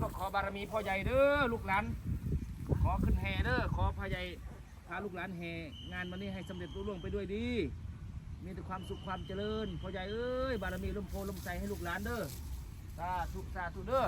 ก็ขอบารมีพ่อใหญ่เด้อลูกหลานขอขึ้นแห่เด้อขอพ่อใหญ่พาลูกหลานแห่งานวันนี้ให้สำเร็จรุ่งเรืองไปด้วยดี มีแต่ความสุขความเจริญพ่อใหญ่เอ้ยบารมีร่มโพลมใจให้ลูกหลานเด้อสาธุสาธุเด้อ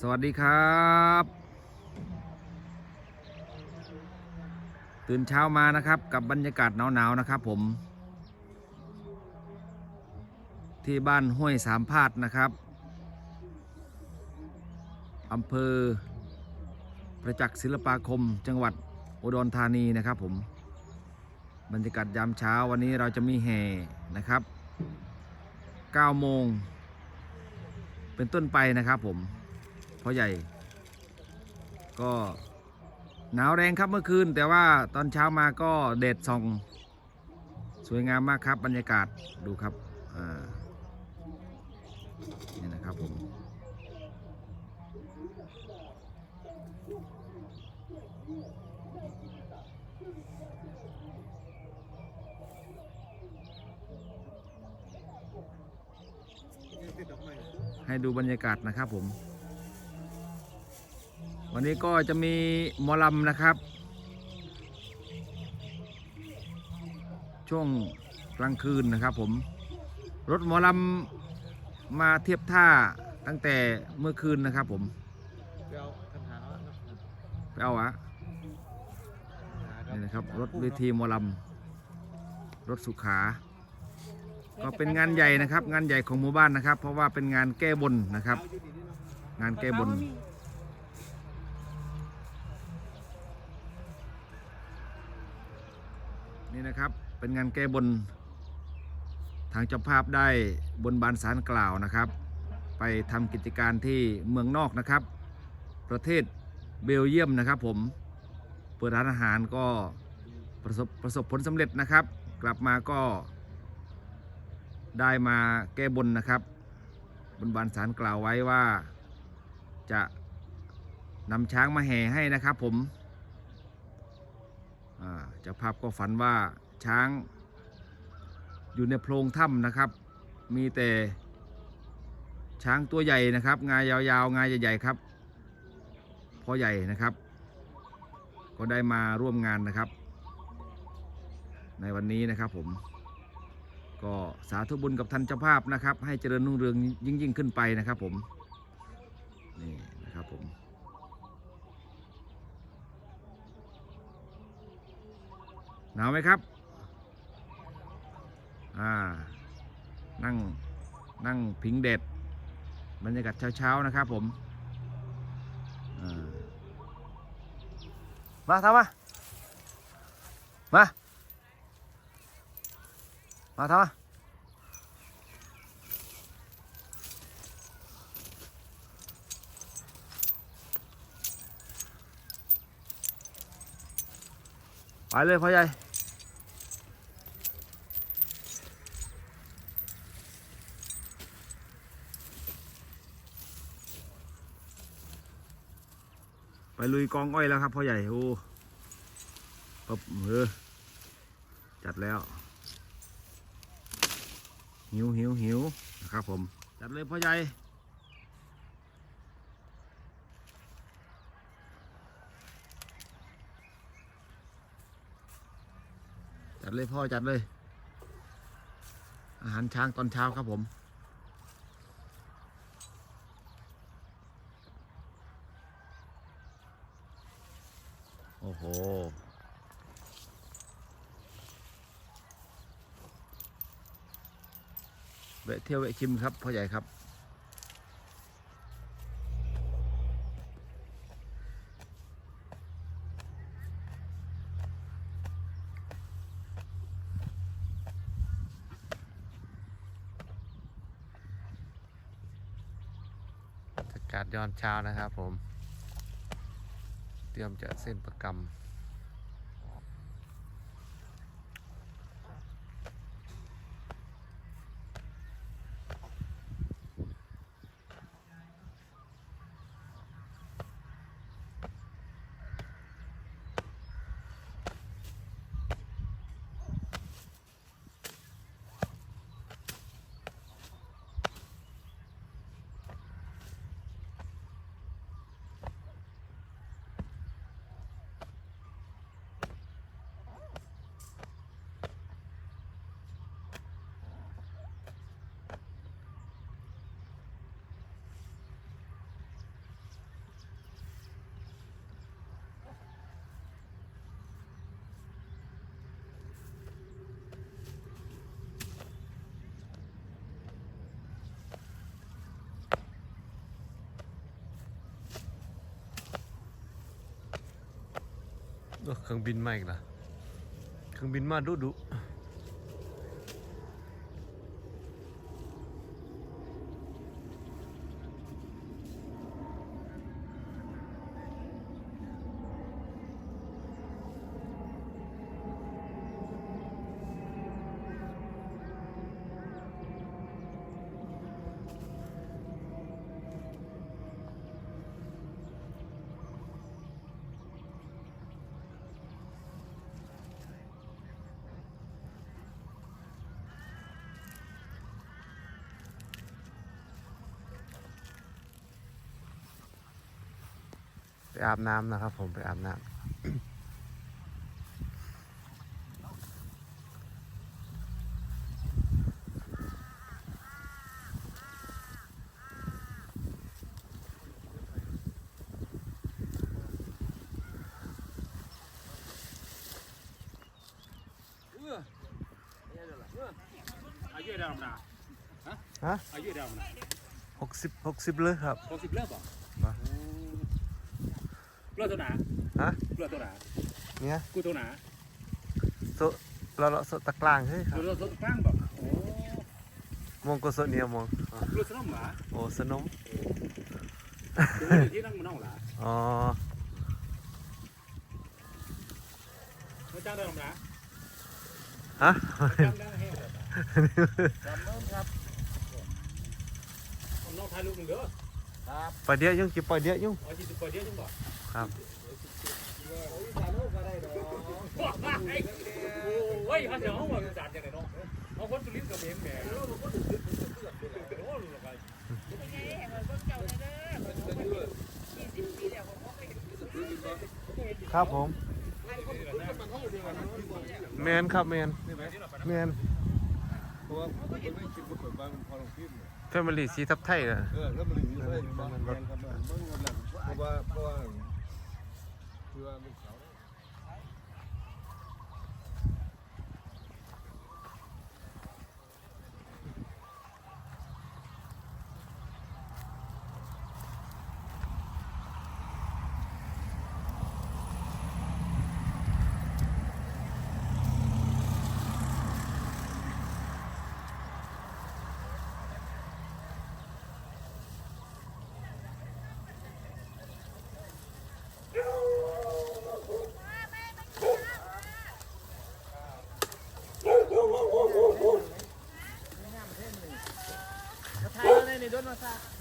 สวัสดีครับ ตื่นเช้ามานะครับกับบรรยากาศหนาวๆนะครับผม ที่บ้านห้วยสามพาดนะครับอำเภอประจักษ์ศิลปาคม จังหวัดอุดรธานีนะครับผมบรรยากาศยามเช้าวันนี้เราจะมีแห่นะครับ9โมงเป็นต้นไปนะครับผมพ่อใหญ่ก็ หนาวแรงครับเมื่อคืน แต่ว่าตอนเช้ามาก็เดดส่อง สวยงามมากครับบรรยากาศดูครับนี่นะครับผมให้ดูบรรยากาศนะครับผม วันนี้ก็จะมีหมอลำนะครับ ช่วงกลางคืนนะครับผม รถหมอลำมาเทียบท่าตั้งแต่เมื่อคืนนะครับผมเดี๋ยวคันหาแล้วนะไปเอาอะหานี่นะครับรถเวทีหมอลำรถสุขา ก็เป็นงานใหญ่นะครับ งานใหญ่ของหมู่บ้านนะครับ เพราะว่าเป็นงานแก้บนนะครับ งานแก้บน นี่นะครับ เป็นงานแก้บน ทางเจ้าภาพได้บนบานสารกล่าวนะครับ ไปทำกิจการที่เมืองนอกนะครับ ประเทศเบลเยียมนะครับ ผมเปิดร้านอาหารก็ประสบประสบผลสำเร็จนะครับ กลับมาก็ได้มาแก้บนนะครับ บนบานสารกล่าวไว้ว่าจะนำช้างมาแห่ให้นะครับผม เจ้าภาพก็ฝันว่าช้างอยู่ในโพรงถ้ำนะครับ มีแต่ช้างตัวใหญ่นะครับ งายาวๆ งายใหญ่ๆครับพ่อใหญ่นะครับ ก็ได้มาร่วมงานนะครับ ในวันนี้นะครับผม ก็สาธุบุญกับท่านเจ้าภาพนะครับ ให้เจริญรุ่งเรืองยิ่งๆขึ้นไปนะครับผม นี่นะครับผม หนาวไหมครับ อ่า นั่ง นั่งพิงเด็ดบรรยากาศเช้าๆนะครับผมอ่ามาทำมา มา มาทำมาไปเลยพ่อใหญ่ ไปลุยกองอ้อยแล้วครับพ่อใหญ่โอ้ปั๊บเออจัดแล้ว หิวหิวหิวนะครับผม จัดเลยพ่อใหญ่จัดเลยพ่อจัดเลย อาหารช้างตอนเช้าครับผม อ้โห แวะเที่ยวแวะชิมครับพ่อใหญ่ครับ อากาศยามเช้านะครับผม เตรียมจะเส้นประกำ เครื่องบินมาอีกละเครื่องบินมาดุดุ ไปอาบน้ำนะครับ ผมไปอาบน้ำอายุเท่าไหร่นะฮะอายุเท่าไหร่หกสิบหกสิบเลยครับหกสิบเลิกป่ะ มาเลิกตัวหนาฮะเลิกตัวหนาเนี่ยกูตัวหนาโซเราเราโซตะกลางเฮ้ยครับตัวตัวกลางป่ะโอ้มองก็โซเนียมองอ๋อลูกสนมหมาโอ้สนมตัวที่นั่งมันน้องหลาอ๋อไม่จ้างได้หรอกนะฮะจ้างได้ให้หรอกจำเริ่มครับน้องถ่ายรูปหนึ่งเด้อครับปลาเดียวยุ่งกี่ปลาเดียวยุ่งเอาจีตุกเดียวจังบ่ ครับโอ้ยเขาจะเอาว่าจานยังไงเนาะเอาคนตุลิสกับเองแหมโอ้ลูกไปครับผม แมนครับแมนแมนเพราะว่ามันไม่คิดว่าเปิดบ้านมันพอลงพิมพ์เนี่ยแฟมิลี่สีทับไทยนะเออแล้วมันอยู่ได้บ้านแมนครับบ้านเบิ่งกันหลังเพราะว่าเพราะว่า คือว่ามัน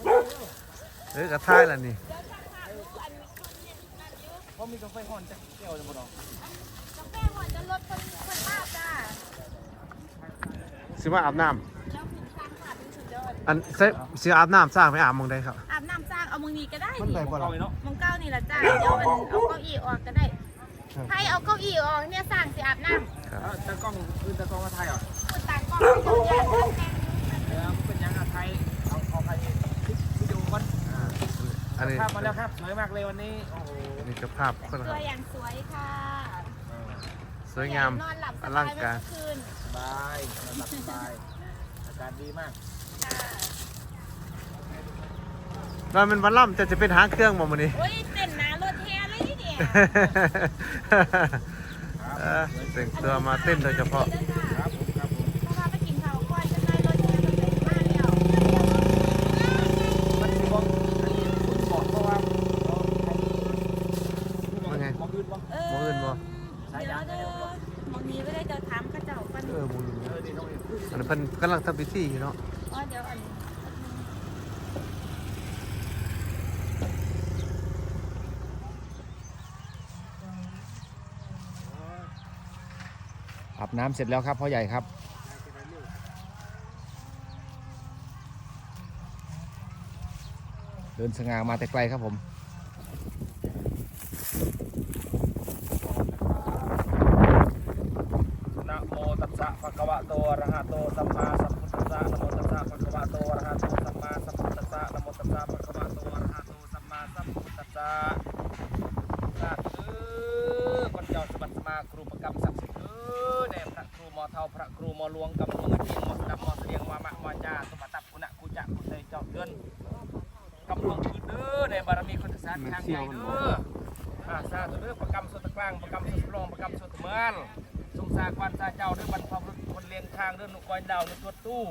เขาเอ้ยกระท้ายล่ะนี่เขามีกาแฟห่อนจักแก้วจะบ่ดอกกาแฟหอนจะลดคนคนมากจ้าสิมาอาบน้แล้วคุณสร้างขาดเป็นสุดยอดำอันเซสิอาบน้ำสร้างไม่อาบมองได้ครับอาบน้ำจ้างเอามึงนี้ก็ได้มันนี่ได้บ่ล่ะเนาะมึงเก้านี่ละจ้าเดี๋ยวมันเอาเก้าอี้ออกก็ได้ให้เอาเก้าอี้ออกเนี่ยสร้างสิอาบน้ครับตากล้องคือตากล้องมาไทยอะำคุณต่างกล้องให้เขาเนี่ย เออเป็นยังอะไทยเอาเอาไทยวิดีโอก่อน อั นนี้ภาพมาแล้วครับสวยมากเลยวันนี้ โอ้โหอันนี่ก็ภาพคนคตัรัวบ อย่างสวยค่ะสวยงามนอนหลับสอบาลัยงเมื่การอคืนสบายหลับสบาย อากาศดีมาก ค่ะตอนเป็นวันล่ำจะจะเป็นหางเครื่องบ่มื้อนี้ โอ้ยเต้นหนารถแท้เลยนี่เนี่ย เออแต่งตัวมาเต้นโดยเฉพาะครับ ทำพิธีอยู่เนาะอ๋อเดี๋ยวอันอาบน้ำเสร็จแล้วครับพ่อใหญ่ครับ เดินสง่ามาแต่ไกลครับผม นะโมตัสสะภะคะวะโตอะระหะโตสัมมาสัมพุทธัสสะนะโมตัสสะภะคะวะโตอะระหะโตสัมมาสัมพุทธัสสะนะโมตัสสะภะคะวะโตอะระหะโตสัมมาสัมพุทธัสสะสาธุพระเจ้าสบัติสมาครูประกรรมศักดิ์สิทธิ์เออแด่พระครูหมอเท่าพระครูหมอหลวงกำลวงเทียงหมอสดับหมอเสียงวามะวาจาสมบัติกุณะกุจะกุเตยเจ้าเดือนกำลวง คือเด้อในบารมีคุณศาสตร์ทางใหญ่เด้ออาสาธุเด้อประกรรมสุดตะกลางประกรรมสุดรองประกำสุดเมืองสงสารควันซาเจ้าด้วยบรรพบุรุษคนเลี้ยงข้างเรื่องนุกอยดาวในตัวตู้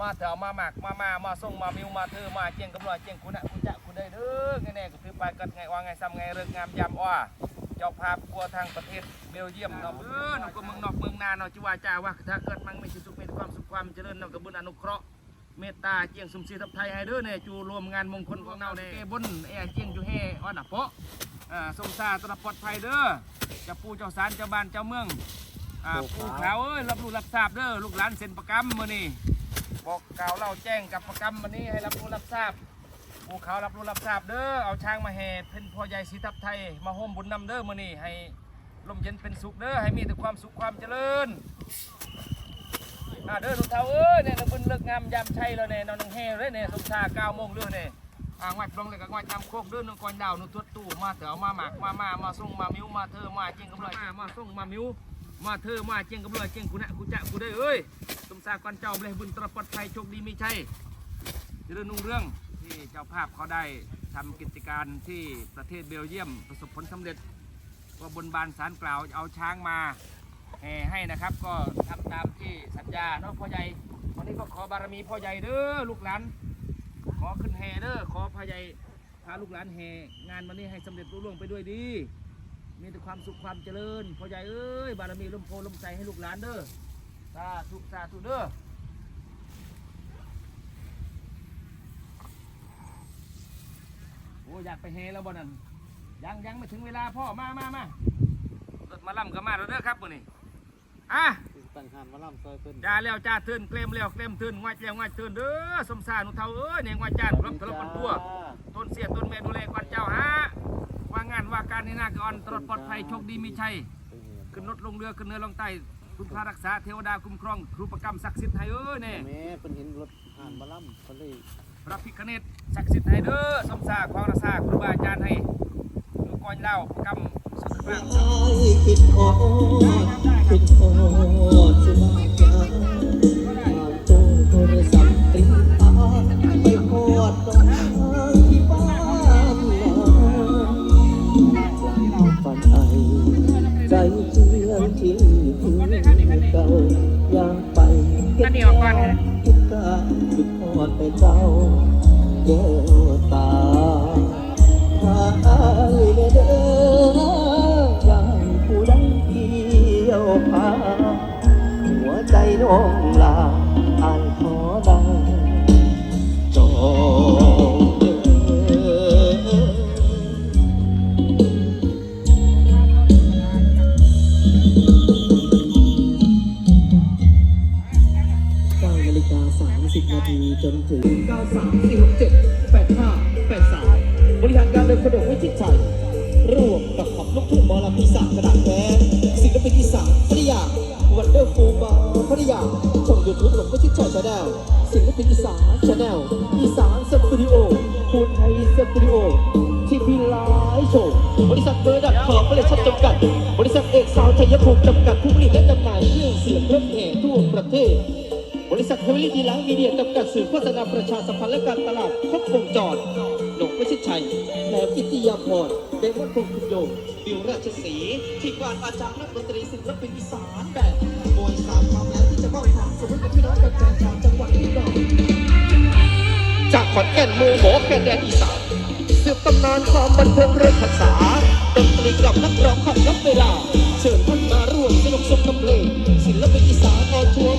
มาเถอมาหมักมามามาส่งมามิวมาเธอมาเจียงกำลอยเจียงคุณะคุณจะคุณได้เด้อไงแน่ก็ถือไปกันไงว่าไงซ้ำไงเรื่องงามยามอ้อเจ้าภาพกลัวทางประเทศเบลเยียมเนาะเออนอกก็เมืองนอกเมืองนาเนาะจิว่าจ้าว่าถ้าเกิดมันมีสุขมีความสุขความเจริญเนาะกับบุญอนุเคราะห์ เมตตาเจียงสมศรีทับไทยให้เด้อเนี่ยจูรวมงานมงคลของเราเนี่ยบนแอร์เจียงจูเฮอ้อนอะเพาะอ่าสมซาตระปลอดภัยเด้อเจ้าปู่เจ้าสารเจ้าบ้านเจ้าเมืองอ่าปู่ขาวเอ้ยรับรู้รับทราบเด้อลูกหลานเซ็นประกรรมมื้อนี้บอกกล่าวเล่าแจ้งกับประกรรมมื้อนี้ให้รับรู้รับทราบปู่ขาวรับรู้รับทราบเด้อเอาช้างมาแห่เป็นพ่อใหญ่ศรีทับไทยมาโฮมบุญนำเด้อมื้อนี้ให้ลมเย็นเป็นสุขเด้อให้มีแต่ความสุขความเจริญ อ่าเด้อลูกเท้าเอ้ยเนี่ยเราเพิ่นเลิกงามยามชัยแล้วเนี่ยนอนนังแห่เลยเนี่ยสมชาเก้าโมงเด้อเนี่ยอ่างวัดลงเลยกับวัดนำโคกเด้อนึงก่อนดาวนึงตัวตู้มาเถอะมาหมักมามามาส่งมามิ้วมาเธอมาเจียงกับลยมาส่งมามิ้วมาเธอมาเจียงกับลยเจียงคุณะกูจะกูได้เอ้ยสมชาก่อนเจ้าเลยบุญตรปลอดภัยโชคดีมีชัยเจริญรุ่งเรื่องที่เจ้าภาพเขาได้ทำกิจการที่ประเทศเบลเยียมประสบผลสำเร็จว่าบนบานสารกล่าวเอาช้างมา แห่ให้นะครับ ก็ทำตามที่สัญญาเนาะพ่อใหญ่วันนี้ก็ขอบารมีพ่อใหญ่เด้อลูกหลานขอขึ้นแห่เด้อขอพ่อใหญ่พาลูกหลานแห่งานวันนี้ให้สำเร็จรุ่งเรืองไปด้วยดีมีแต่ความสุขความเจริญพ่อใหญ่เอ้ยบารมีลมโพลมใจให้ลูกหลานเด้อสาธุสาธุเด้อโอ้อยากไปแห่แล้วบ่นั่นยังยังไม่ถึงเวลาพ่อมามามารถมาล่ำก็มาแล้วเด้อครับมื้อนี้ อะตั้งหานมาล่ำซอยเพิ่นจ้าแล้วจ้าเทือนเกลมแล้วเกลมเทือนงวดแล้วงวดเทือนเด้อสมสารหนุเท่าเอ้ยเนี่ยงวดจานพร้อมทะเลาะกันตัวต้นเสียต้นแม่ดูแลก่อนเจ้าฮะว่างานว่าการนี่นาก่อนตลอดปลอดภัยโชคดีมีชัยขึ้นรถลงเรือขึ้นเรือลงใต้คุณพระรักษาเทวดาคุ้มครองครูประกรรมศักดิ์สิทธิ์ไทยเอ้ยเนี่ยแม่เพิ่นเห็นรถหานมาล่ำเพิ่นเลยพระพิฆเนศศักดิ์สิทธิ์ไทยเด้อสมสารของรักษาครูบาอาจารย์ให้ดูก่อนเล่าประกรรมสุดมากคิดโอคิดโอสุม ใจ สาวชัยภูมิจำกัดผู้ผลิตและจำหน่ายเครื่องเสียงรื่องแห่ทั่วประเทศ บริษัทเฮลิดีลท์มีเดียจำกัดสื่อโฆษณาประชาสัมพันธ์และการตลาดครบวงจรหลงวิชิตชัยแหลมกิติยาพรเดมอนพงษ์คุณโยงบิวราชศรีทีมงานอาจารย์นักดนตรีศิลปินอีสานแบบโดยสามความแล้วที่จะมอบความสุขให้กับพี่น้องแฟนชาวจังหวัดระนองจากขอนแก่นมือหมอแก่นแดนอีสานสืบตำนานความบันเทิงเรื่องภาษาดนตรีกับนักร้องขับนับเวลาเชิญท่าน สมกับเพลงศิลปินอีสานออนทัวร์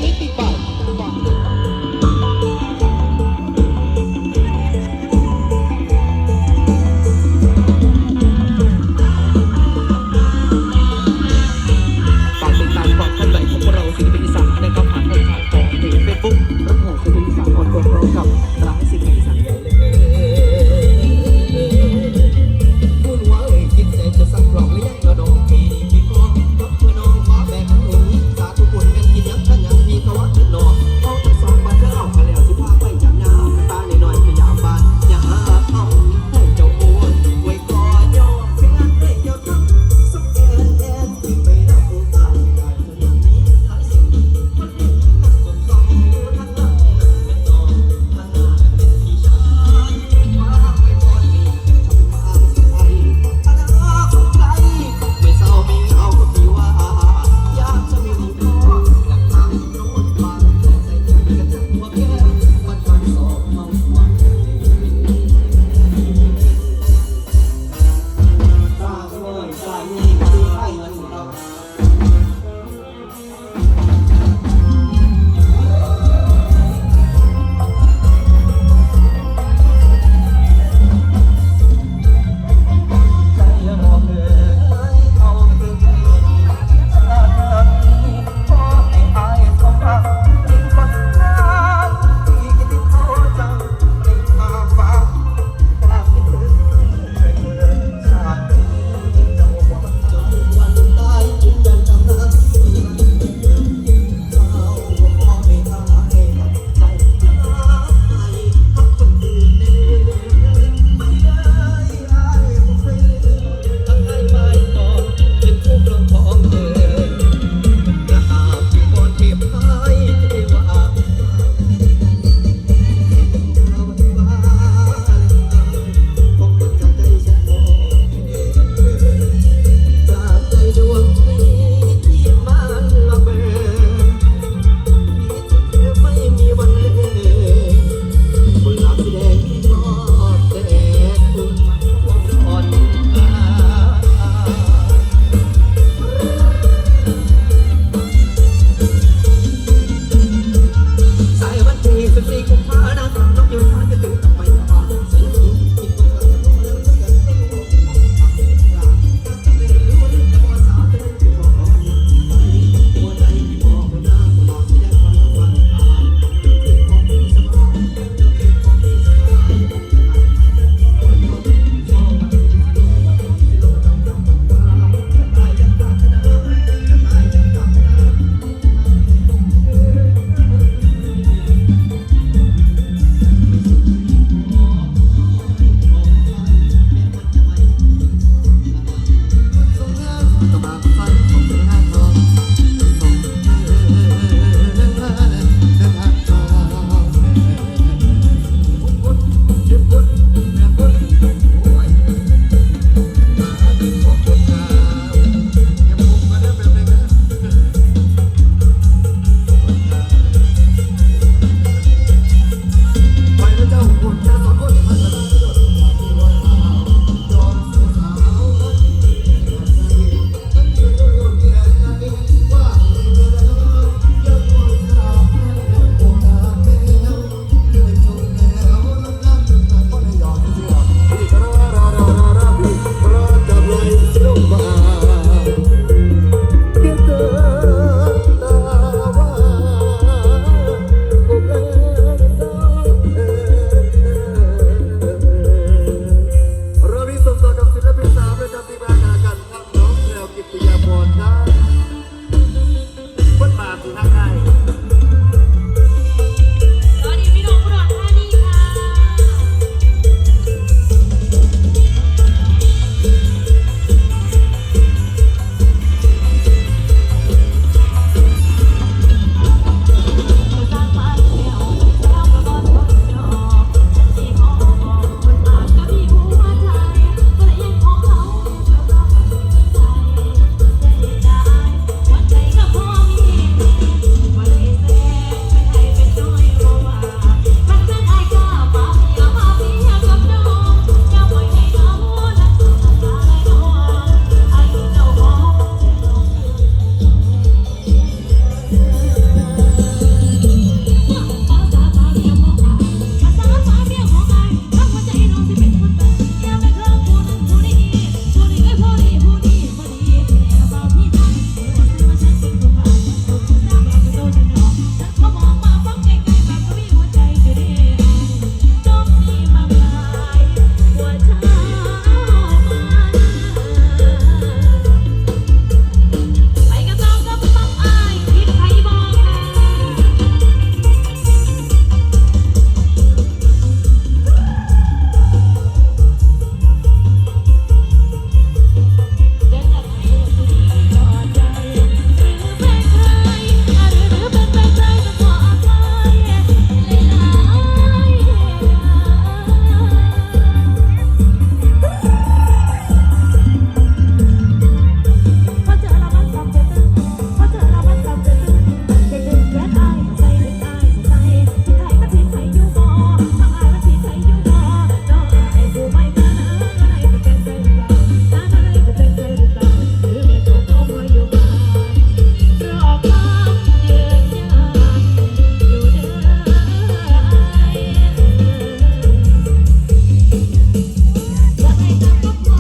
Surprise!